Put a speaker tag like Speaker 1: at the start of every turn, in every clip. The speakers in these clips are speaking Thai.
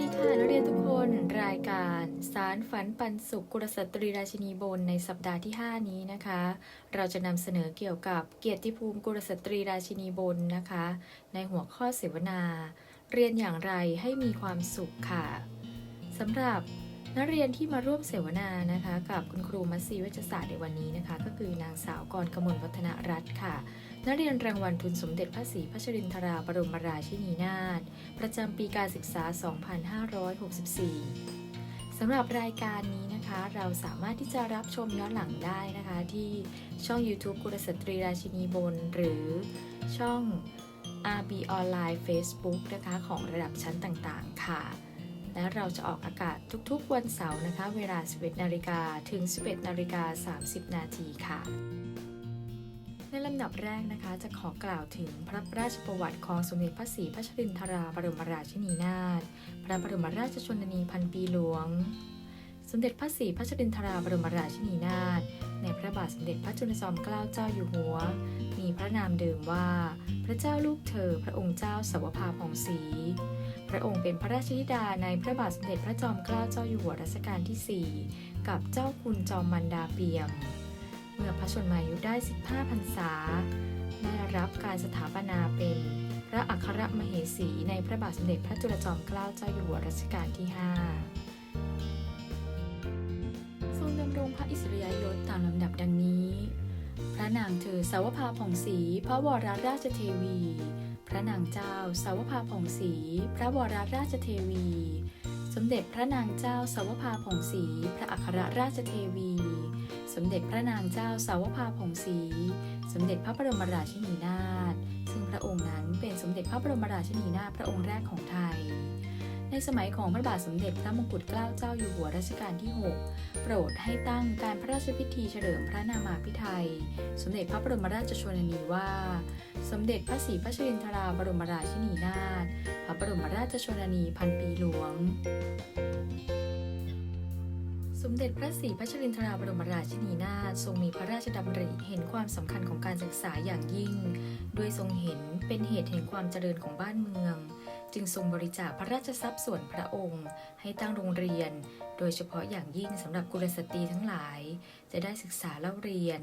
Speaker 1: ดีค่ะนักเรียนทุกคนรายการสารฝันปันสุขกุลสตรีราชินีบนในสัปดาห์ที่ 5 นี้นะคะ เราจะนำเสนอเกี่ยวกับเกียรติภูมิกุลสตรีราชินีบนนะคะ ในหัวข้อเสวนา เรียนอย่างไรให้มีความสุขค่ะสำหรับนักเรียนที่มาร่วมเสวนานะคะ กับคุณครูมัสซีเวชศาสตร์ในวันนี้นะคะ ก็คือนางสาวกรกมลวัฒนรัตน์ค่ะ นักเรียนรางวัลทุนสมเด็จพระศรีพัชรินทราบรมราชินีนาถประจำปีการศึกษา 2564 สำหรับรายการนี้นะคะ เราสามารถที่จะรับชมย้อนหลังได้นะคะ ที่ช่อง YouTube กุลสตรีราชินีบน หรือช่อง RB Online Facebook นะคะของระดับชั้นต่างๆ ค่ะ และเราจะออกอากาศทุกๆ วันเสาร์นะคะ เวลา 11 นาฬิกาถึง 11 นาฬิกา 30 นาทีค่ะ ในลำดับแรกนะคะจะขอกล่าวถึงพระราชประวัติของสมเด็จพระศรีพัชรินทราบรมราชินีนาถ พระบรมราชชนนีพันปีหลวง สมเด็จพระศรีพัชรินทราบรมราชินีนาถ ในพระบาทสมเด็จพระจุลจอมเกล้าเจ้าอยู่หัว มีพระนามเดิมว่า พระเจ้าลูกเธอ พระองค์เจ้าสวภาผ่องศรี พระองค์เป็นพระราชธิดาในพระบาทสมเด็จพระจอมเกล้าเจ้าอยู่หัวรัชกาลที่ 4 กับเจ้าคุณจอมมันดาเปียม เมื่อพระชนมายุได้ 15พรรษา ได้รับการสถาปนาเป็นพระอัครมเหสีในพระบาทสมเด็จพระจุลจอมเกล้าเจ้าอยู่หัวรัชกาลที่ 5 ทรงดำรงพระอิสริยยศตามลำดับดังนี้ พระนางเธอสาวภาผ่องศรีพระวรราชเทวี พระนางเจ้าสาวภาผ่องศรีพระวรราชเทวี สมเด็จพระนางเจ้าสาวภาผงศรีพระอัครราชเทวี สมเด็จพระนางเจ้าสาวภาผงศรีสมเด็จพระบรมราชินีนาถซึ่งพระองค์นั้นเป็นสมเด็จพระบรมราชินีนาถพระองค์แรกของไทย ในสมัยของพระบาทสมเด็จพระมงกุฎเกล้าเจ้าอยู่หัวรัชกาลที่ 6 โปรดให้ตั้งการพระราชพิธีเฉลิมพระนามาภิไธยสมเด็จพระบรมราชชนนีว่า สมเด็จพระศรีพัชรินทราบรมราชินีนาถ พระบรมราชชนนีพันปีหลวง สมเด็จพระศรีพัชรินทราบรมราชินีนาถทรงมีพระราชดำริเห็นความสำคัญของการศึกษาอย่างยิ่ง โดยทรงเห็นเป็นเหตุแห่งความเจริญของบ้านเมือง จึงทรงบริจาคพระราชทรัพย์ส่วนพระองค์ ให้ตั้งโรงเรียน โดยเฉพาะอย่างยิ่งสำหรับกุลสตรีทั้งหลาย จะได้ศึกษาเล่าเรียน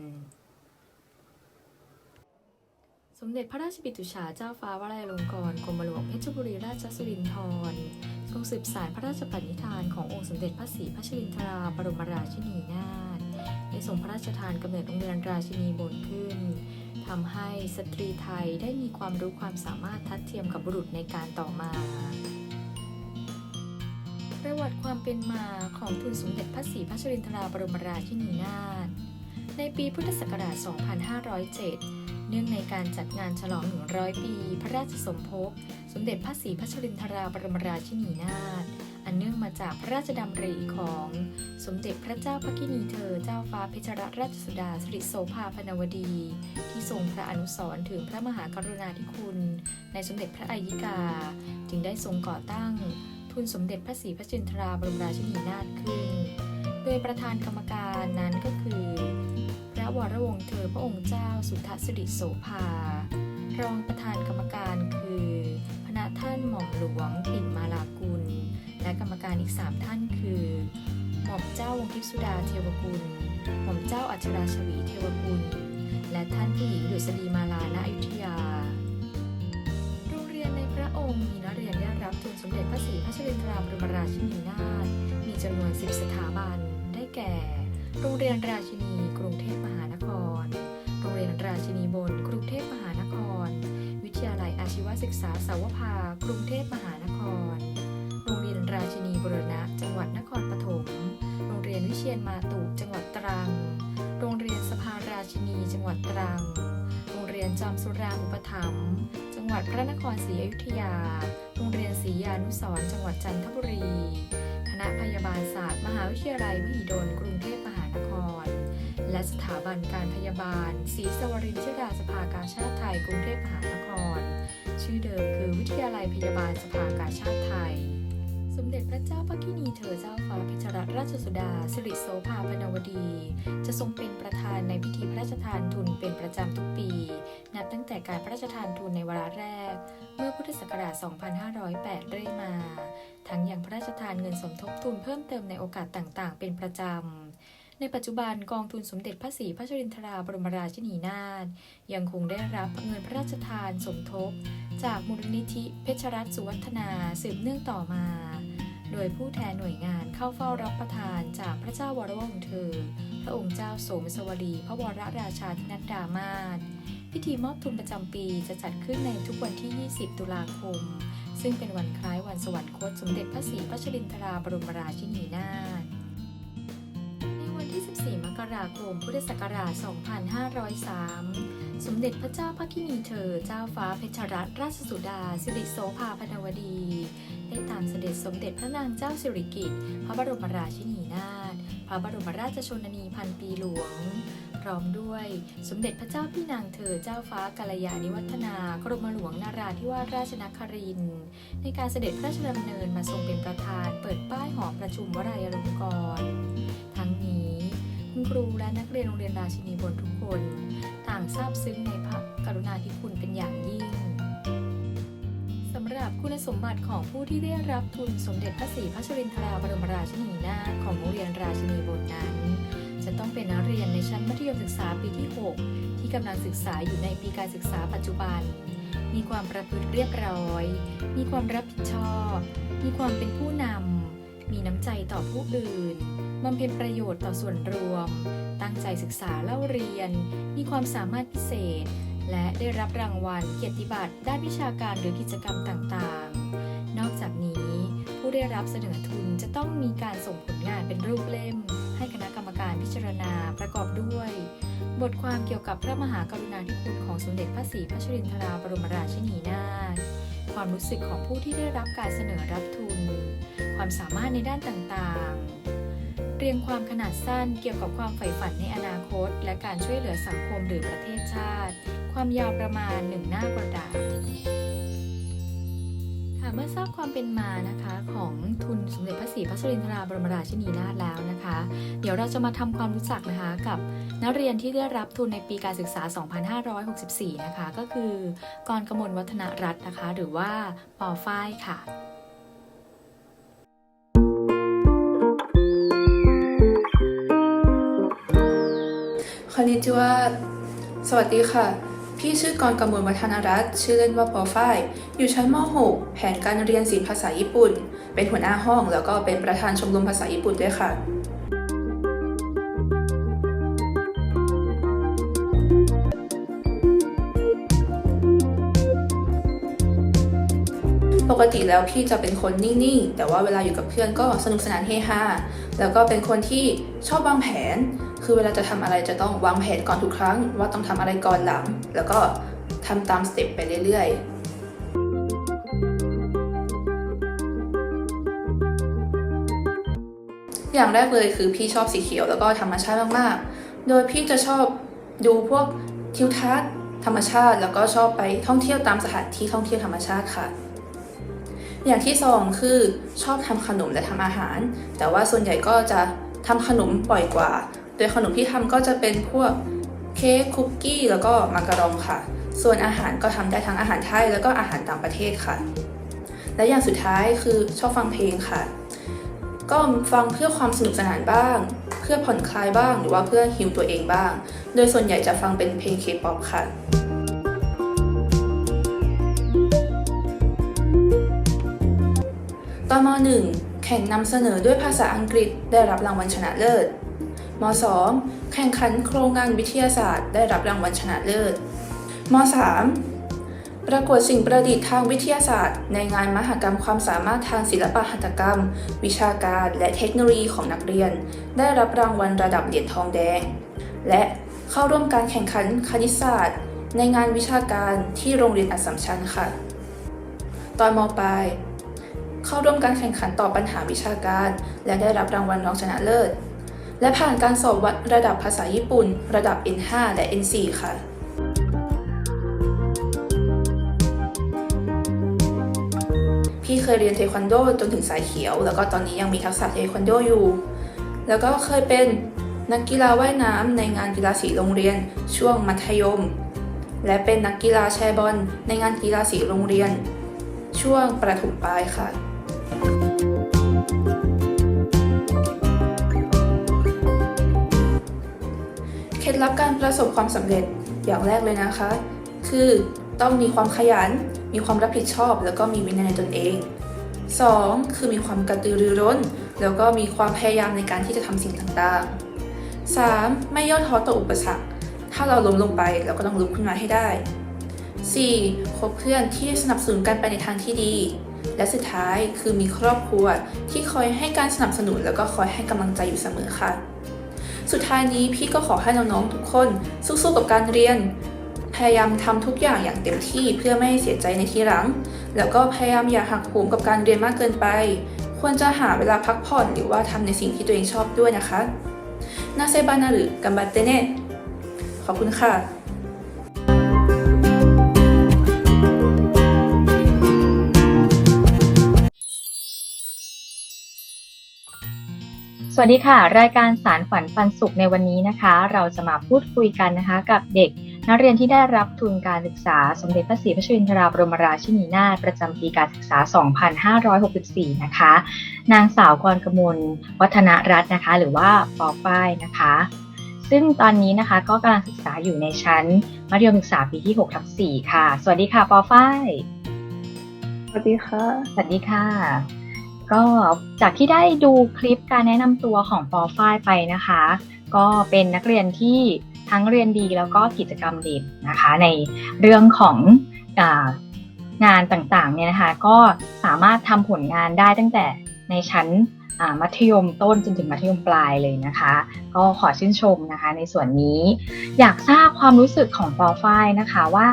Speaker 1: สมเด็จพระราชบิดาชาเจ้าฟ้าวลัยลงกรกรมหลวงเพชรบุรีราชสุรินทรทรงสืบสานพระราชปณิธานขององค์สมเด็จพระศรีพัชรินทราบรมราชินีนาถได้ทรงพระราชทานกำเนิดโรงเรียนราชินีบนขึ้นทำให้สตรีไทยได้มีความรู้ความสามารถทัดเทียมกับบุรุษในการต่อมา ประวัติความเป็นมาของทุนสมเด็จพระศรีพัชรินทราบรมราชินีนาถในปีพุทธศักราช 2507 เนื่องในการจัดงานฉลอง 100 ปี พระราชสมภพ สมเด็จพระศรีพัชรินทราบรมราชินีนาถ อันเนื่องมาจากพระราชดำริของ สมเด็จพระเจ้าพระกินีเธอ เจ้าฟ้าเพชรราชสุดาสิริโสภาพนวดี ที่ทรงพระอนุสรณ์ถึงพระมหากรุณาธิคุณ ในสมเด็จพระอัยิกา จึงได้ทรงก่อตั้ง ทุนสมเด็จพระศรีพัชรินทราบรมราชินีนาถขึ้น โดยประธานกรรมการนั้นก็คือ วรวงศ์เธอพระองค์เจ้าสุทธสิริโสภารองประธานกรรมการคือพระท่านหม่อมหลวงปิ่นมาลากุล และกรรมการอีก 3 ท่านคือ หม่อมเจ้าวงทิพสุดาเทวกุล หม่อมเจ้าอัชราชวีเทวกุล และท่านผู้หญิงดุษฎีมาลาณอยุธยา โรงเรียนในพระองค์มีนักเรียนได้รับทุนสมเด็จพระศรีพัชรินทราบรมราชินีนาถมีจำนวน 10 สถาบัน ได้แก่ โรงเรียนราชินีกรุงเทพมหานคร โรงเรียนราชินีบนกรุงเทพมหานคร วิทยาลัยอาชีวศึกษาสาวภากรุงเทพมหานคร โรงเรียนราชินีบุรณะ จังหวัดนครปฐม โรงเรียนวิเชียนมาตุจังหวัดตรัง โรงเรียนสภาราชินีจังหวัดตรัง โรงเรียนจอมสุราอุปถัมภ์จังหวัดพระนครศรีอยุธยา โรงเรียนศรียานุสรจังหวัดจันทบุรี คณะพยาบาลศาสตร์ มหาวิทยาลัยมหิดลกรุงเทพ และสถาบันการพยาบาลศรีสวรินทร์ชิดาสภากาชาติไทยกรุงเทพมหานคร ชื่อเดิมคือวิทยาลัยพยาบาลสภากาชาติไทย สมเด็จพระเจ้าพระกินีเธอเจ้าฟ้าเพชรรัตนราชสุดาสิริโสภาพนวดี จะทรงเป็นประธานในพิธีพระราชทานทุนเป็นประจำทุกปี นับตั้งแต่การพระราชทานทุนในวาระแรก เมื่อพุทธศักราช 2508 เรื่อยมา ทั้งยังพระราชทานเงินสมทบทุนเพิ่มเติมในโอกาสต่างๆ เป็นประจำ ในปัจจุบันกองทุนสมเด็จพระศรีพระชรินทราบรมราชินีนาถยังคงได้รับเงินพระราชทานสมทบ จากมูลนิธิเพชรรัตน์สุวัฒนาสืบเนื่องต่อมา โดยผู้แทนหน่วยงานเข้าเฝ้ารับประทานจากพระเจ้าวรวงศ์เธอ พระองค์เจ้าโสมสวลีพระวรราชาธินัดดามาศพิธีมอบทุนประจำปีจะจัดขึ้นในทุกวันที่ 20 ตุลาคม ซึ่งเป็นวันคล้ายวันสวรรคตสมเด็จพระศรีพระชรินทราบรมราชินีนาถ 24 มกราคม พุทธศักราช 2503 สมเด็จพระเจ้าพระกินีเธอ เจ้าฟ้าเพชรรัตนราชสุดา สิริโสภาพนวดี ได้ตามเสด็จสมเด็จพระนางเจ้าสิริกิติ์ พระบรมราชินีนาถ พระบรมราชชนนีพันปีหลวง พร้อมด้วยสมเด็จพระเจ้าพี่นางเธอ เจ้าฟ้ากัลยาณิวัฒนากรมหลวงนาราธิวาสราชนคริน ในการเสด็จพระราชดำเนินมาทรงเป็นประธาน เปิดป้ายหอประชุมวรายรงกร คุณครูและนักเรียนโรงเรียนราชินีบนทุกคน ต่างซาบซึ้งในพระกรุณาธิคุณเป็นอย่างยิ่งสำหรับคุณสมบัติของผู้ที่ได้รับทุนสมเด็จพระศรีพระชรินทราบรมราชินีนาถของโรงเรียนราชินีบนนั้น จะต้องเป็นนักเรียนในชั้นมัธยมศึกษาปีที่ 6 ที่กำลังศึกษาอยู่ในปีการศึกษาปัจจุบัน มีความประพฤติเรียบร้อย มีความรับผิดชอบ มีความเป็นผู้นำมีน้ำใจต่อผู้อื่น บำเพ็ญประโยชน์ต่อส่วนรวม ตั้งใจศึกษาเล่าเรียน มีความสามารถพิเศษ และได้รับรางวัลเกียรติบัตรด้านวิชาการหรือกิจกรรมต่างๆ นอกจากนี้ผู้ได้รับเสนอทุนจะต้องมีการส่งผลงานเป็นรูปเล่ม ให้คณะกรรมการพิจารณาประกอบด้วย บทความเกี่ยวกับพระมหากรุณาธิคุณของสมเด็จพระศรีพระชรินทราบรมราชินีนาถความรู้สึกของผู้ที่ได้รับการเสนอรับทุน ความสามารถในด้านต่างๆ เรียงความขนาดสั้นเกี่ยวกับความใฝ่ฝันในอนาคต และการช่วยเหลือสังคมหรือประเทศชาติ ความยาวประมาณหนึ่งหน้ากระดาษค่ะเมื่อทราบความเป็นมานะคะของทุนสมเด็จพระศรีพระชรินทราบรมราชินีนาถแล้วนะคะ เดี๋ยวเราจะมาทำความรู้จักนะคะกับนักเรียนที่ได้รับทุนในปีการศึกษา 2564 นะคะ ก็คือกรกมลวัฒนรัตน์นะคะ หรือว่าปอฝ้ายค่ะ
Speaker 2: คอนนิจิวาสวัสดีค่ะ พี่ชื่อกรกมลวัฒนรัตน์ชื่อเล่นว่าปอฝ้าย อยู่ชั้นม .6 แผนการเรียนศิลป์ภาษาญี่ปุ่น เป็นหัวหน้าห้องแล้วก็เป็นประธานชมรมภาษาญี่ปุ่นด้วยค่ะปกติแล้วพี่จะเป็นคนนิ่ง ๆ แต่ว่าเวลาอยู่กับเพื่อนก็สนุกสนานเฮฮา แล้วก็เป็นคนที่ชอบวางแผน คือเวลาจะทำอะไรจะต้องวางแผนก่อนทุกครั้ง ว่าต้องทำอะไรก่อนหลัง แล้วก็ทำตามสเต็ปไปเรื่อยๆอย่างแรกเลยคือพี่ชอบสีเขียวแล้วก็ธรรมชาติมากๆ โดยพี่จะชอบดูพวกทิวทัศน์ธรรมชาติ แล้วก็ชอบไปท่องเที่ยวตามสถานที่ท่องเที่ยวธรรมชาติค่ะ อย่างที่สองคือชอบทำขนมและทำอาหาร แต่ว่าส่วนใหญ่ก็จะทำขนมบ่อยกว่า โดยขนมที่ทำก็จะเป็นพวกเค้กคุกกี้แล้วก็มาการองค่ะ ส่วนอาหารก็ทำได้ทั้งอาหารไทยแล้วก็อาหารต่างประเทศค่ะ และอย่างสุดท้ายคือชอบฟังเพลงค่ะ ก็ฟังเพื่อความสนุกสนานบ้าง เพื่อผ่อนคลายบ้างหรือว่าเพื่อฮิวตัวเองบ้าง โดยส่วนใหญ่จะฟังเป็นเพลงเคป๊อปค่ะตอนม .1 แข่งนำเสนอด้วยภาษาอังกฤษได้รับรางวัลชนะเลิศ ม .2 แข่งขันโครงงานวิทยาศาสตร์ ได้รับรางวัลชนะเลิศม .3 ประกวดสิ่งประดิษฐ์ทางวิทยาศาสตร์ ในงานมหกรรมความสามารถทางศิลปหัตถกรรม วิชาการและเทคโนโลยีของนักเรียน ได้รับรางวัลระดับเหรียญทองแดง และเข้าร่วมการแข่งขันคณิตศาสตร์ ในงานวิชาการที่โรงเรียนอัสสัมชัญค่ะ ตอนมปลายเข้าร่วมการแข่งขันตอบปัญหาวิชาการ และได้รับรางวัลรองชนะเลิศ และผ่านการสอบวัดระดับภาษาญี่ปุ่น ระดับ N5 และ N4 ค่ะพี่เคยเรียนเทควันโดจนถึงสายเขียว แล้วก็ตอนนี้ยังมีทักษะเทควันโดอยู่ แล้วก็เคยเป็นนักกีฬาว่ายน้ำในงานกีฬาสีโรงเรียนช่วงมัธยม และเป็นนักกีฬาแชร์บอลในงานกีฬาสีโรงเรียน ช่วงประถมปลายค่ะ ลับการประสบความสำเร็จอย่างแรกเลยนะคะ คือต้องมีความขยัน มีความรับผิดชอบ แล้วก็มีวินัยในตนเอง 2. คือมีความกระตือรือร้น แล้วก็มีความพยายามในการที่จะทำสิ่งต่างๆ 3. ไม่ย่อท้อต่ออุปสรรค ถ้าเราล้มลงไปเราก็ต้องลุกขึ้นมาให้ได้ 4. คบเพื่อนที่สนับสนุนกันไปในทางที่ดี และสุดท้ายคือมีครอบครัวที่คอยให้การสนับสนุนแล้วก็คอยให้กำลังใจอยู่เสมอค่ะ สุดท้ายนี้พี่ก็ขอให้น้องๆทุกคนสู้ๆกับการเรียน พยายามทำทุกอย่างอย่างเต็มที่เพื่อไม่ให้เสียใจในทีหลัง แล้วก็พยายามอย่าหักโหมกับการเรียนมากเกินไป ควรจะหาเวลาพักผ่อนหรือว่าทำในสิ่งที่ตัวเองชอบด้วยนะคะนาเซบานาหรุกัมบัตเตเน่ขอบคุณค่ะ
Speaker 3: วัสดีค่ะ รายการสารฝันปันสุขในวันนี้นะคะ เราจะมาพูดคุยกันนะคะ กับเด็กนักเรียนที่ได้รับทุนการศึกษาสมเด็จพระศรีพระชรินทราบรมราชินีนาถประจำปีการศึกษา 2564 นะคะ นางสาวกรกมลวัฒนรัตน์นะคะ หรือว่าปอป้ายนะคะ ซึ่งตอนนี้นะคะก็กำลังศึกษาอยู่ในชั้นมัธยมศึกษาปีที่6ทับ4ค่ะ สวัสดีค่ะปอฝ้าย
Speaker 2: สวัสดีค่ะ
Speaker 3: สวัสดีค่ะ ก็จากที่ได้ดูคลิปการแนะนำตัวของปอฝ้ายไปนะคะ ก็เป็นนักเรียนที่ทั้งเรียนดีแล้วก็กิจกรรมเด่นนะคะ ในเรื่องขององานต่างๆเนี่ยนะคะก็สามารถทำผลงานได้ตั้งแต่ในชั้นมัธยมต้นจนถึงมัธยมปลายเลยนะคะ ก็ขอชื่นชมนะคะในส่วนนี้ อยากทราบความรู้สึกของปอฝ้ายนะคะว่า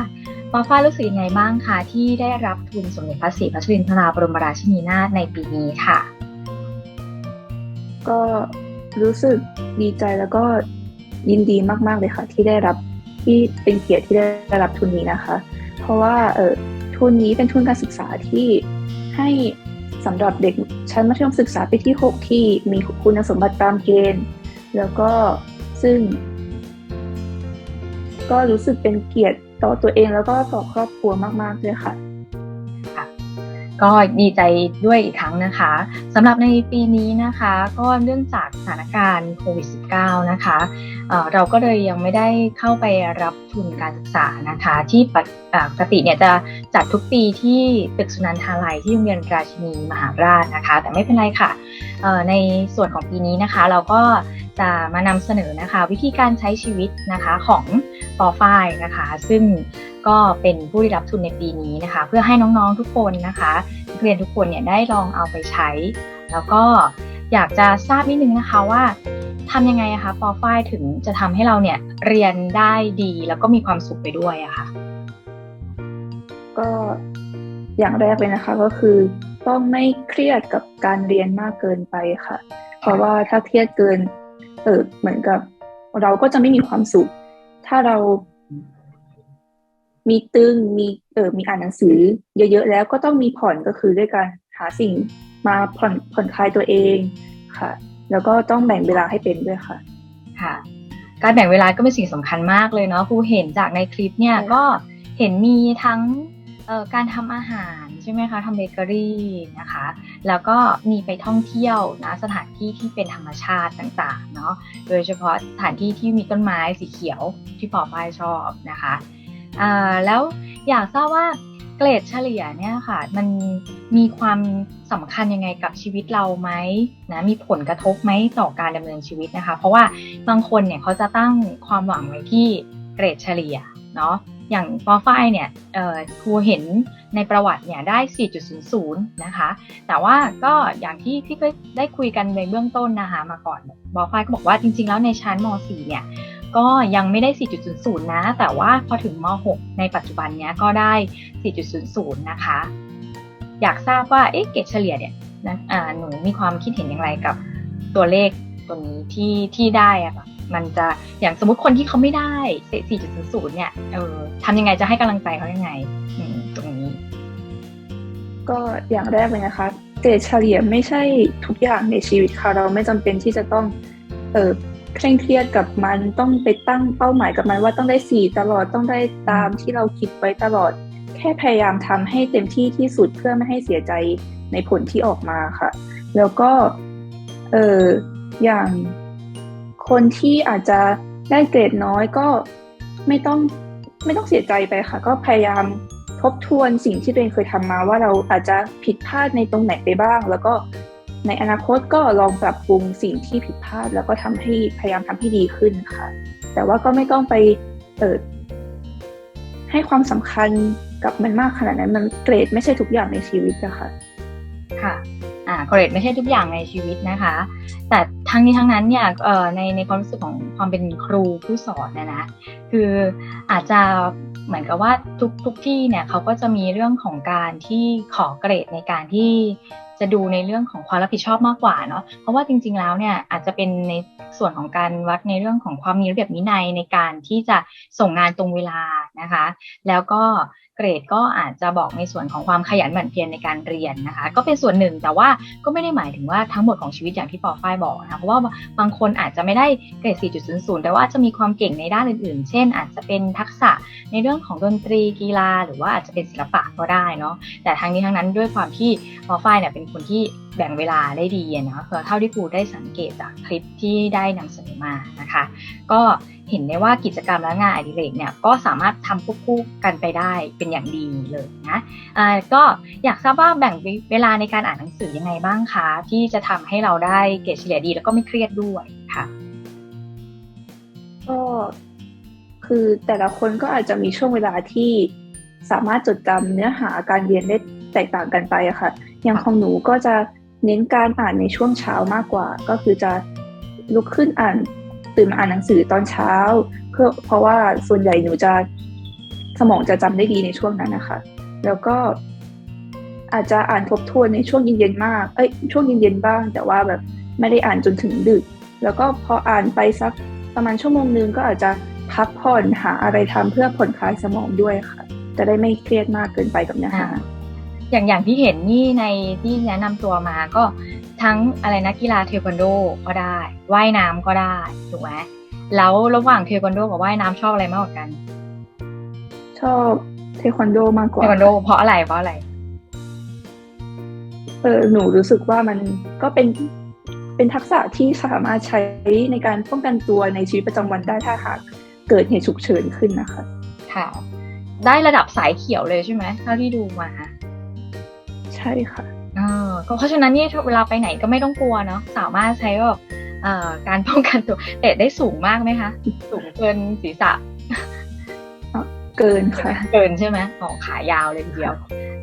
Speaker 3: ปอฝ้ารู้สึกยังไงบ้างคะที่ได้รับทุนสมเด็จพระศรีพระชรินทราบรมราชินีนาถในปีนี้ค่ะ
Speaker 4: ก็รู้สึกดีใจแล้วก็ยินดีมาก ๆเลยค่ะ ที่ได้รับที่เป็นเกียรติที่ได้รับทุนนี้นะคะ เพราะว่าเออทุนนี้เป็นทุนการศึกษาที่ให้สำหรับเด็กชั้นมัธยมศึกษาปีที่ 6 ที่มีคุณสมบัติตามเกณฑ์ แล้วก็ซึ่ง ก็รู้สึกเป็นเกียรติ ต่อตัวเองแล้วก็ต่อครอบครัวมากๆเลยค่ะ
Speaker 3: ก็ดีใจด้วยอีกครั้งนะคะสำหรับในปีนี้นะคะ ก็เนื่องจากสถานการณ์โควิด -19 นะคะ เราก็เลยยังไม่ได้เข้าไปรับทุนการศึกษานะคะ ที่ปกติเนี่ยจะจัดทุกปีที่ตึกสุนันทาลัยที่โรงเรียนราชินีมหาราชนะคะ แต่ไม่เป็นไรค่ะในส่วนของปีนี้นะคะ เราก็จะมานำเสนอนะคะ วิธีการใช้ชีวิตนะคะของปอฝ้ายนะคะ ซึ่งก็เป็นผู้ได้รับทุนในปีนี้นะคะ เพื่อให้น้องๆทุกคนนะคะนักเรียนทุกคนเนี่ยได้ลองเอาไปใช้ แล้วก็ อยากจะทราบนิดนึงนะคะว่าทำยังไงอะคะปอฝ้ายถึงจะทำให้เราเนี่ยเรียนได้ดีแล้วก็มีความสุขไปด้วยอะคะ่ะ
Speaker 4: ก็อย่างแรกเลยนะคะก็คือต้องไม่เครียดกับการเรียนมากเกินไปค่ะ เพราะว่าถ้าเครียดเกิน เออเหมือนกับ เราก็จะไม่มีความสุข ถ้าเรามีตึงมีเออมีอ่านหนังสือ เยอะๆแล้วก็ต้องมีผ่อนก็คือด้วยการหาสิ่ง มาผ่อนผ่อนคลายตัวเองค่ะ แล้วก็ต้องแบ่งเวลาให้เป็นด้วยค่ะ
Speaker 3: ค่ะ การแบ่งเวลาก็เป็นสิ่งสำคัญมากเลยเนาะครูเห็นจากในคลิปเนี่ยก็เห็นมีทั้งการทำอาหารใช่ไหมคะทำเบเกอรี่นะคะ แล้วก็มีไปท่องเที่ยวนะสถานที่ที่เป็นธรรมชาติต่างๆเนาะโดยเฉพาะสถานที่ที่มีต้นไม้สีเขียวที่ปอป้ายชอบนะคะแล้วอยากทราบว่า เกรดเฉลี่ยเนี่ยค่ะ มันมีความสำคัญยังไงกับชีวิตเราไหมนะมีผลกระทบไหมต่อการดำเนินชีวิตนะคะ เพราะว่าบางคนเนี่ยเขาจะตั้งความหวังไว้ที่เกรดเฉลี่ยเนาะอย่างปอฝ้ายเนี่ยครูเห็นในประวัติเนี่ยได้ 4.00 นะคะ แต่ว่าก็อย่างที่ที่ได้คุยกันในเบื้องต้นนะคะมาก่อนปอฝ้ายก็บอกว่าจริงๆ แล้วในชั้นม .4 เนี่ย ก็ยังไม่ได้ 4.00 นะ แต่ว่าพอถึงม .6 ในปัจจุบันเนี้ยก็ได้ 4.00 นะคะ อยากทราบว่าเอ๊ะเกรดเฉลี่ยเนี่ยนะหนูมีความคิดเห็นอย่างไรกับตัวเลขตัวนี้ที่ที่ได้อะค่ะมันจะอย่างสมมติคนที่เขาไม่ได้ 4.00 เนี่ยเออทำยังไงจะให้กำลังใจเขายังไงตรงนี้
Speaker 4: ก็อย่างแรกเลยนะคะเกรดเฉลี่ยไม่ใช่ทุกอย่างในชีวิตค่ะ เราไม่จำเป็นที่จะต้องเออ เคร่งเครียดกับมันต้องไปตั้งเป้าหมายกับมันว่าต้องได้สี่ตลอดต้องได้ตามที่เราคิดไว้ตลอด แค่พยายามทำให้เต็มที่ที่สุดเพื่อไม่ให้เสียใจในผลที่ออกมาค่ะ แล้วก็เอออย่างคนที่อาจจะได้เกรดน้อยก็ไม่ต้องไม่ต้องเสียใจไปค่ะ ก็พยายามทบทวนสิ่งที่ตัวเองเคยทำมาว่าเราอาจจะผิดพลาดในตรงไหนไปบ้าง แล้วก็ ในอนาคตก็ลองปรับปรุงสิ่งที่ผิดพลาด แล้วก็ทำให้พยายามทำให้ดีขึ้นค่ะ แต่ว่าก็ไม่ต้องไปเออให้ความสำคัญกับมันมากขนาดนั้นมันเกรดไม่ใช่ทุกอย่างในชีวิตอะค่ะ
Speaker 3: ค่ะอ่าเกรดไม่ใช่ทุกอย่างในชีวิตนะคะ แต่ทั้งนี้ทั้งนั้นเนี่ยเอ่อในในความรู้สึกของความเป็นครูผู้สอนนี่ยนะคืออาจจะเหมือนกับว่าทุกทุกที่เนี่ยเขาก็จะมีเรื่องของการที่ขอเกรดในการที่ จะดูในเรื่องของความรับผิดชอบมากกว่าเนาะเพราะว่าจริง ๆแล้วเนี่ยอาจจะเป็นในส่วนของการวัดในเรื่องของความมีระเบียบวินัยในการที่จะส่งงานตรงเวลานะคะ แล้วก็ เกรดก็อาจจะบอกในส่วนของความขยันหมั่นเพียรในการเรียนนะคะ ก็เป็นส่วนหนึ่งแต่ว่าก็ไม่ได้หมายถึงว่าทั้งหมดของชีวิตอย่างที่ปอฝ้ายบอกนะคะเพราะว่าบางคนอาจจะไม่ได้เกรด 4.00 แต่ว่าจะมีความเก่งในด้านอื่นๆ เช่น อาจจะเป็นทักษะในเรื่องของดนตรีกีฬา หรือว่าอาจจะเป็นศิลปะก็ได้เนาะแต่ทั้งนี้ทั้งนั้นด้วยความที่ปอฝ้ายเนี่ยเป็นคนที่แบ่งเวลาได้ดีอะเนาะเท่าที่ครูได้สังเกตจากคลิปที่ได้นำเสนอมานะคะ ก็เห็นได้ว่ากิจกรรมและงานอดิเรกเนี่ยก็สามารถทำควบคู่กันไปได้เป็นอย่างดีเลยนะอ่าก็อยากทราบว่าแบ่งเวลาในการอ่านหนังสือยังไงบ้างคะ ที่จะทำให้เราได้เกรดเฉลี่ยดีแล้วก็ไม่เครียดด้วยค่ะ
Speaker 4: ก็คือแต่ละคนก็อาจจะมีช่วงเวลาที่สามารถจดจำเนื้อหาการเรียนได้แตกต่างกันไปอะค่ะ อย่างของหนูก็จะเน้นการอ่านในช่วงเช้ามากกว่า ก็คือจะลุกขึ้นอ่าน ตื่นมาอ่านหนังสือตอนเช้า เพื่อเพราะว่าส่วนใหญ่หนูจะสมองจะจำได้ดีในช่วงนั้นนะคะ แล้วก็อาจจะอ่านทบทวนในช่วงเย็นๆมาก เอ้ย ช่วงเย็นๆบ้าง แต่ว่าแบบไม่ได้อ่านจนถึงดึก แล้วก็พออ่านไปสักประมาณชั่วโมงนึงก็อาจจะพักผ่อนหาอะไรทำเพื่อผ่อนคลายสมองด้วยค่ะ จะได้ไม่เครียดมากเกินไปกับเนื้อหา
Speaker 3: อย่างอย่างที่เห็นนี่ในที่แนะนำตัวมาก็ ทั้งอะไรนะกีฬาเทควันโดก็ได้ว่ายน้ำก็ได้ถูกไหมแล้วระหว่างเทควันโดกับว่ายน้ำชอบอะไรมากกว่ากัน
Speaker 4: ชอบเทควันโดมากก
Speaker 3: เท
Speaker 4: ว่า
Speaker 3: ควันโดเพราะอะไรเพราะอะไร
Speaker 4: เออหนูรู้สึกว่ามันก็เป็นเป็นทักษะที่สามารถใช้ในการป้องกันตัวในชีวิตประจำวันได้ถ้าหากเกิดเหตุฉุกเฉินขึ้นนะคะ
Speaker 3: ค่ะได้ระดับสายเขียวเลยใช่ไหมเท่าที่ดูมา
Speaker 4: ใช่ค่ะ
Speaker 3: เออก็ เพราะฉะนั้นเนี่ยเวลาไปไหนก็ไม่ต้องกลัวเนาะสามารถใช้แบบการป้องกันตัวเตะได้สูงมากไหมคะ สูงเกินศีรษะ
Speaker 4: เกินค่ะ
Speaker 3: เกินใช่ไหมอ๋อขายาวเลยทีเดียว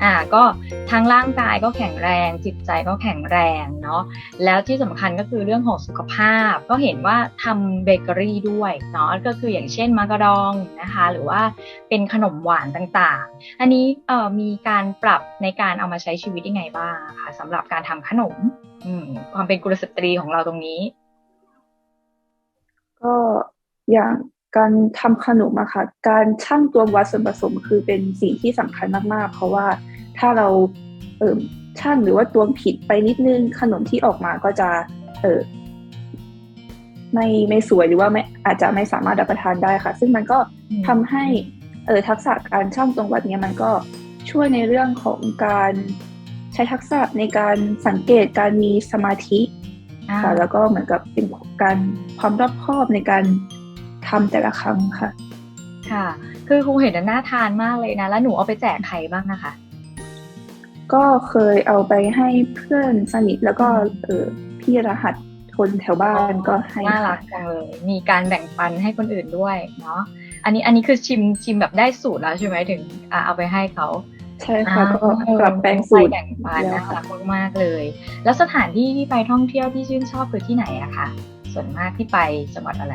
Speaker 3: อ่าก็ทั้งร่างกายก็แข็งแรง จิตใจก็แข็งแรงเนาะแล้วที่สำคัญก็คือเรื่องของสุขภาพ ก็เห็นว่าทำเบเกอรี่ด้วยเนาะก็คืออย่างเช่นมากระดองนะคะ หรือว่าเป็นขนมหวานต่างๆ อันนี้เอ่อมีการปรับในการเอามาใช้ชีวิตยังไงบ้างคะสำหรับการทำขนมอืมความเป็นกุลสตรีของเราตรงนี้
Speaker 4: ก็อย่าง การทำขนมอะค่ะ การชั่งตวงวัดส่วนผสมคือเป็นสิ่งที่สำคัญมากๆ เพราะว่าถ้าเราเออชั่งหรือว่าตวงผิดไปนิดนึงขนมที่ออกมาก็จะเออไม่ไม่สวยหรือว่าไม่อาจจะไม่สามารถรับประทานได้ค่ะ ซึ่งมันก็
Speaker 3: อืม
Speaker 4: ทำให้เออทักษะการชั่งตวงวัดเนี้ยมันก็ช่วยในเรื่องของการใช้ทักษะในการสังเกตการมีสมาธิ
Speaker 3: อ่า
Speaker 4: ค่ะแล้วก็เหมือนกับเป็นการความรอบคอบในการ ทำแต่ละครั้งค่ะ
Speaker 3: ค่ะ คือครูเห็นน่าทานมากเลยนะ แล้วหนูเอาไปแจกใครบ้างนะคะ
Speaker 4: ก็เคยเอาไปให้เพื่อนสนิทแล้วก็เออพี่รหัสคนแถวบ้านก็ให้
Speaker 3: น่ารั
Speaker 4: ค่ะ
Speaker 3: กจังเลย มีการแบ่งปันให้คนอื่นด้วยเนาะอันนี้อันนี้คือชิมชิมแบบได้สูตรแล้วใช่ไหมถึงอะเอาไปให้เขา
Speaker 4: ใช่ค่ะก็
Speaker 3: อ่า
Speaker 4: ปรับแปลงสูตร
Speaker 3: แบ่งปัน
Speaker 4: แล้
Speaker 3: นะ
Speaker 4: ว
Speaker 3: คะ
Speaker 4: ค่ะ
Speaker 3: มากๆเลย แล้วสถานที่ที่ไปท่องเที่ยวที่ชื่นชอบคือที่ไหนอะคะส่วนมากที่ไปจังหวัดอะไร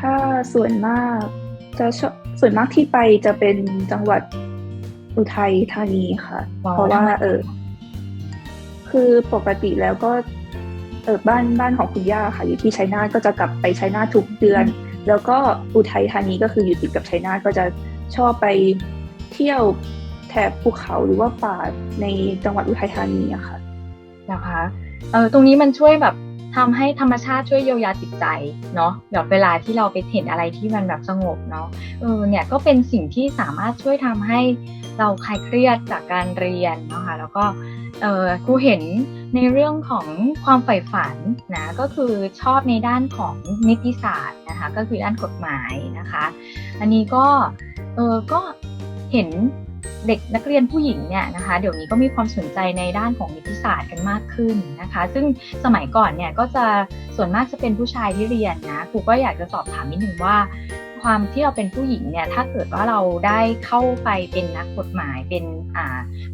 Speaker 4: ถ้าส่วนมากจะชอบส่วนมากที่ไปจะเป็นจังหวัดอุทัยธานีค่ะ
Speaker 3: ว้าว
Speaker 4: เพราะว่า
Speaker 3: ทำไม
Speaker 4: เออ คือปกติแล้วก็ เออบ้านบ้านของคุณย่าค่ะ อยู่ที่ชัยนาทก็จะกลับไปชัยนาททุกเดือน แล้วก็อุทัยธานีก็คืออยู่ติดกับชัยนาทก็จะชอบไปเที่ยวแถบภูเขาหรือว่าป่าในจังหวัดอุทัยธานีอะค่ะ
Speaker 3: นะคะเออตรงนี้มันช่วยแบบ ทำให้ธรรมชาติช่วยเยียวยาจิตใจเนาะแบบเวลาที่เราไปเห็นอะไรที่มันแบบสงบเนาะเออเนี่ยก็เป็นสิ่งที่สามารถช่วยทำให้เราคลายเครียดจากการเรียนเนาะคะแล้วก็เออครูเห็นในเรื่องของความใฝ่ฝันนะก็คือชอบในด้านของนิติศาสตร์นะคะก็คือด้านกฎหมายนะคะ อันนี้ก็เออก็เห็น เด็กนักเรียนผู้หญิงเนี่ยนะคะเดี๋ยวนี้ก็มีความสนใจในด้านของนิติศาสตร์กันมากขึ้นนะคะ ซึ่งสมัยก่อนเนี่ยก็จะส่วนมากจะเป็นผู้ชายที่เรียนนะครูก็อยากจะสอบถามนิดนึงว่า ความที่เราเป็นผู้หญิงเนี่ยถ้าเกิดว่าเราได้เข้าไปเป็นนักกฎหมายเป็น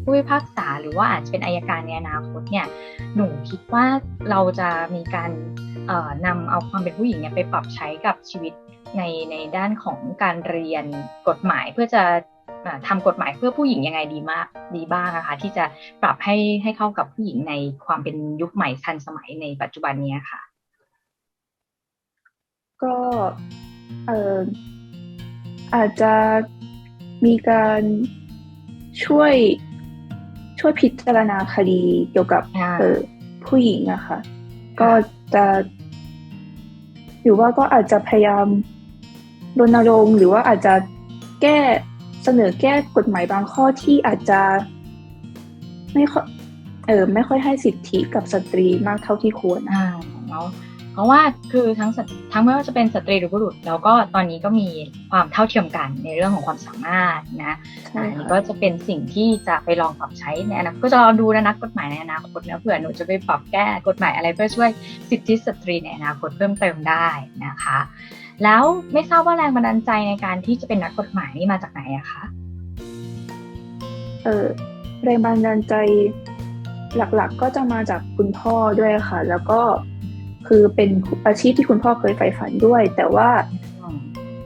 Speaker 3: ผู้พิพากษาหรือว่าอาจจะเป็นอายการในอนาคตเนี่ยหนูคิดว่าเราจะมีการนำเอาความเป็นผู้หญิงเนี่ยไปปรับใช้กับชีวิตในในด้านของการเรียนกฎหมายเพื่อจะ อ่าทำกฎหมายเพื่อผู้หญิงยังไงดีมากดีบ้างนะคะที่จะปรับให้ให้เข้ากับผู้หญิงในความเป็นยุคใหม่ทันสมัยในปัจจุบันเนี้ยค่ะ
Speaker 4: ก็เอ่ออาจจะมีการช่วยช่วยพิจารณาคดีเกี่ยวกับ
Speaker 3: ค่ะ
Speaker 4: เอ่อผู้หญิงอะค่ะ ก็จะหรือว่าก็อาจจะพยายามรณรงค์หรือว่าอาจจะแก้ เสนอแก้กฎหมายบางข้อที่อาจจะไม่ค่อยเออไม่ค่อยให้สิทธิกับสตรีมากเท่าที่ควรนะ
Speaker 3: อ่าเนาะเพราะว่าคือทั้งสตทั้งไม่ว่าจะเป็นสตรีหรือบุรุษ แล้วก็ตอนนี้ก็มีความเท่าเทียมกันในเรื่องของความสามารถนะ
Speaker 4: ใช่
Speaker 3: อันนี้
Speaker 4: ค่ะ
Speaker 3: ก็จะเป็นสิ่งที่จะไปลองปรับใช้ในอนาคตก็จะรอดูนะนักกฎหมายในอนาคตนะเผื่อหนูจะไปปรับแก้กฎหมายอะไรเพื่อช่วยสิทธิสตรีในอนาคตเพิ่มเติมได้นะคะ แล้วไม่ทราบว่าแรงบันดาลใจในการที่จะเป็นนักกฎหมายนี่มาจากไหนอะคะ
Speaker 4: เออแรงบันดาลใจหลักๆ ก็จะมาจากคุณพ่อด้วยค่ะ แล้วก็คือเป็นอาชีพที่คุณพ่อเคยใฝ่ฝันด้วย แต่ว่า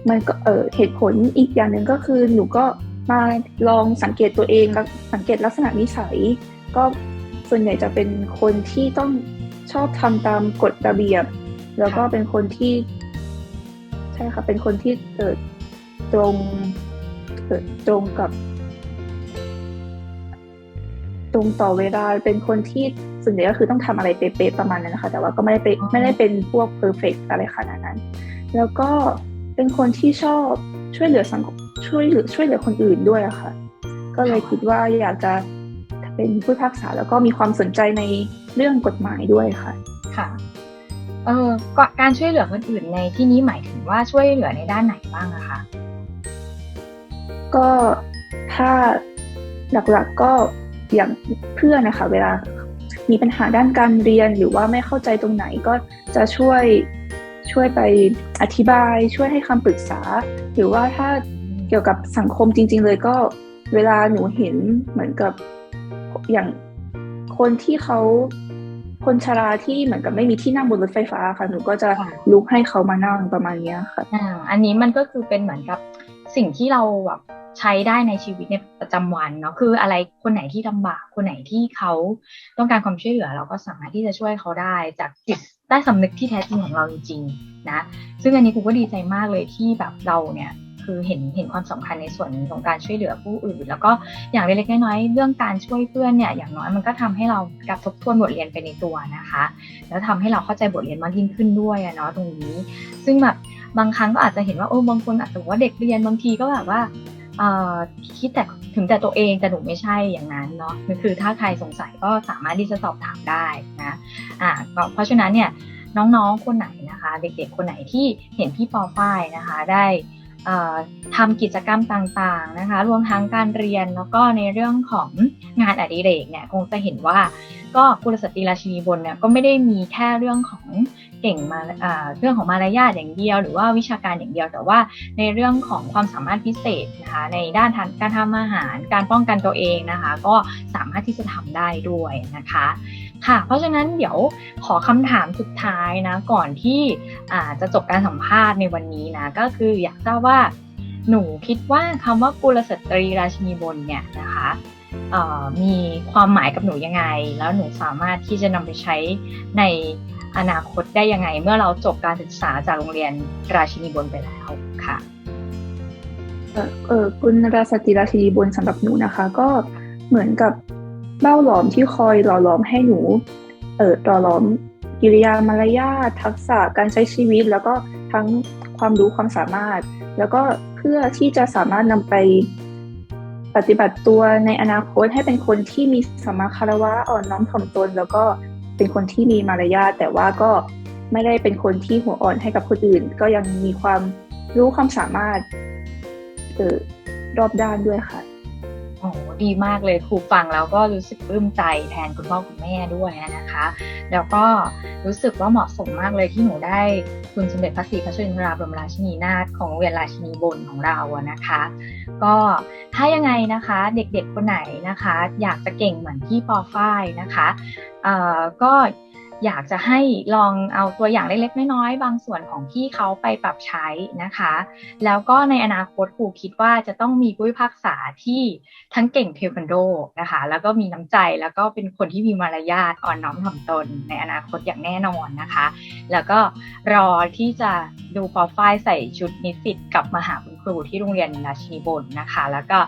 Speaker 4: มันก็เออเหตุผลอีกอย่างหนึ่งก็คือหนูก็มาลองสังเกตตัวเองแล้วสังเกตลักษณะนิสัย ก็ส่วนใหญ่จะเป็นคนที่ต้องชอบทำตามกฎระเบียบ แล้วก็เป็นคนที่ใช่ค่ะ เป็นคนที่เออตรงเออตรงกับ ตรงต่อเวลาเป็นคนที่ส่วนใหญ่ก็คือต้องทำอะไรเป๊ะๆประมาณนั้นนะคะ แต่ว่าก็ไม่ได้เป็นไม่ได้เป็นพวกเพอร์เฟกอะไรขนาดนั้น แล้วก็เป็นคนที่ชอบช่วยเหลือสังคมช่วยเหลือช่วยเหลือคนอื่นด้วยอะค่ะ ก็เลยคิดว่าอยากจะเป็นผู้พิพากษาแล้วก็มีความสนใจในเรื่องกฎหมายด้วยค่ะ
Speaker 3: ค่ะ เออก็การช่วยเหลือคนอื่นในที่นี้หมายถึงว่าช่วยเหลือในด้านไหนบ้างอะคะ
Speaker 4: ก็ถ้าหลักๆก็อย่างเพื่อนนะคะ เวลามีปัญหาด้านการเรียนหรือว่าไม่เข้าใจตรงไหนก็จะช่วยช่วยไปอธิบาย ช่วยให้คำปรึกษา หรือว่าถ้าเกี่ยวกับสังคมจริง ๆ เลยก็เวลาหนูเห็นเหมือนกับอย่างคนที่เขา คนชราที่เหมือนกับไม่มีที่นั่งบนรถไฟฟ้าค่ะหนูก็จะ
Speaker 3: ค่ะ
Speaker 4: ลุกให้เขามานั่งประมาณเนี้ยค่ะ
Speaker 3: อ่าอันนี้มันก็คือเป็นเหมือนกับสิ่งที่เราแบบใช้ได้ในชีวิตในประจำวันเนาะคืออะไรคนไหนที่ลำบากคนไหนที่เขาต้องการความช่วยเหลือ เราก็สามารถที่จะช่วยเขาได้จากจิตใต้สำนึกที่แท้จริงของเราจริงๆนะ ซึ่งอันนี้กูก็ดีใจมากเลยที่แบบเราเนี่ย คือเห็นเห็นความสำคัญในส่วนของการช่วยเหลือผู้อื่น แล้วก็อย่างเล็กๆน้อยๆเรื่องการช่วยเพื่อนเนี่ยอย่างน้อยมันก็ทำให้เรากระทบทวนบทเรียนไปในตัวนะคะ แล้วทำให้เราเข้าใจบทเรียนมากยิ่งขึ้นด้วยอะเนาะตรงนี้ ซึ่งแบบบางครั้งก็อาจจะเห็นว่าโอ้บางคนอาจจะบอกว่าเด็กเรียนบางทีก็แบบว่าคิดแต่ถึงแต่ตัวเองแต่หนูไม่ใช่อย่างนั้นเนาะคือถ้าใครสงสัยก็สามารถที่จะสอบถามได้นะอ่าเพราะฉะนั้นเนี่ยน้องๆคนไหนนะคะ เด็กๆคนไหนที่เห็นพี่ปอฝ้ายนะคะ ได้ ทำกิจกรรมต่างๆนะคะ รวมทั้งการเรียนแล้วก็ในเรื่องของงานอดิเรกเนี่ยคงจะเห็นว่าก็กุลสตรีราชินีบนเนี่ยก็ไม่ได้มีแค่เรื่องของเก่งมาเรื่องของมารยาทอย่างเดียว หรือว่าวิชาการอย่างเดียว แต่ว่าในเรื่องของความสามารถพิเศษนะคะในด้านทางการทำอาหาร การป้องกันตัวเองนะคะ ก็สามารถที่จะทำได้ด้วยนะคะ ค่ะ เพราะฉะนั้นเดี๋ยวขอคำถามสุดท้ายนะ ก่อนที่จะจบการสัมภาษณ์ในวันนี้นะ ก็คืออยากทราบว่า หนูคิดว่าคำว่ากุลสตรีราชินีบนเนี่ยนะคะมีความหมายกับหนูยังไง แล้วหนูสามารถที่จะนำไปใช้ในอนาคตได้ยังไง เมื่อเราจบการศึกษาจากโรงเรียนราชินีบนไปแล้วค่ะ
Speaker 4: เออเออกุลราสติราชินีบนสำหรับหนูนะคะ ก็เหมือนกับ เบ้าหลอมที่คอยหล่อหลอมให้หนู เออหล่อหลอมกิริยามารยาททักษะการใช้ชีวิต แล้วก็ทั้งความรู้ความสามารถ แล้วก็เพื่อที่จะสามารถนำไปปฏิบัติตัวในอนาคตให้เป็นคนที่มีสมมาคารวะอ่อนน้อมถ่อมตน แล้วก็เป็นคนที่มีมารยาทแต่ว่าก็ไม่ได้เป็นคนที่หัวอ่อนให้กับคนอื่น ก็ยังมีความรู้ความสามารถเออรอบด้านด้วยค่ะ
Speaker 3: โอ้โหดีมากเลยครูฟังแล้วก็รู้สึกปลื้มใจแทนคุณพ่อคุณแม่ด้วยนะคะ แล้วก็รู้สึกว่าเหมาะสมมากเลยที่หนูได้ทุนสมเด็จพระศรีพระชนราบรมราชินีนาถของเรียนราชินีบนของเราอะนะคะ ก็ถ้ายังไงนะคะเด็กๆคนไหนนะคะ อยากจะเก่งเหมือนที่ปอฝ้ายนะคะเอ่อก็ อยากจะให้ลองเอาตัวอย่างเล็กๆน้อยๆบางส่วนของพี่เขาไปปรับใช้นะคะ แล้วก็ในอนาคตครูคิดว่าจะต้องมีผู้พิพากษาที่ทั้งเก่งเทควันโดนะคะ แล้วก็มีน้ำใจแล้วก็เป็นคนที่มีมารยาทอ่อนน้อมถ่อมตน ในอนาคตอย่างแน่นอนนะคะ แล้วก็รอที่จะดูปอฝ้ายใส่ชุดนิสิตกลับมาหาคุณครูที่โรงเรียนราชินีบนนะคะ แล้วก็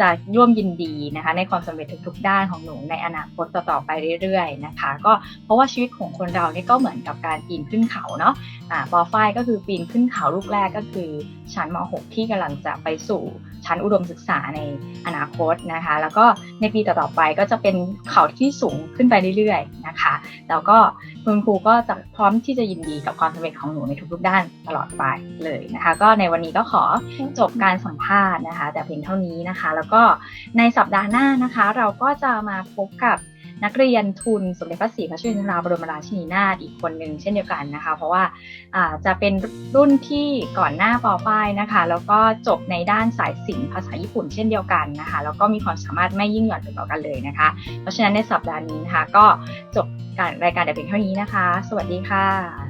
Speaker 3: จะร่วมยินดีนะคะ ในความสำเร็จทุกๆด้านของหนูในอนาคตต่อๆไปเรื่อยๆนะคะ ก็เพราะว่าชีวิตของคนเราเนี่ยก็เหมือนกับการปีนขึ้นเขาเนาะอ่าปอฝ้ายก็คือปีนขึ้นเขาลูกแรกก็คือ ชั้นม .6 ที่กำลังจะไปสู่ชั้นอุดมศึกษาในอนาคตนะคะ แล้วก็ในปีต่อๆไปก็จะเป็นเขาที่สูงขึ้นไปเรื่อยๆนะคะ แล้วก็คุณครูก็จะพร้อมที่จะยินดีกับความสำเร็จของหนูในทุกๆด้านตลอดไปเลยนะคะ ก็ในวันนี้ก็ขอจบการสัมภาษณ์นะคะ แต่เพียงเท่านี้นะคะ แล้วก็ในสัปดาห์หน้านะคะ เราก็จะมาพบกับ นักเรียนทุนสมเด็จพระศรีพระชนราบรมราชินีนาถอีกคนหนึ่งเช่นเดียวกันนะคะ เพราะว่าอ่าจะเป็นรุ่นที่ก่อนหน้าปอป้ายนะคะ แล้วก็จบในด้านสายศิลป์ภาษาญี่ปุ่นเช่นเดียวกันนะคะ แล้วก็มีความสามารถไม่ยิ่งหย่อนไปกว่ากันเลยนะคะ เพราะฉะนั้นในสัปดาห์นี้นะคะ ก็จบการรายการแต่เพียงเท่านี้นะคะ สวัสดีค่ะ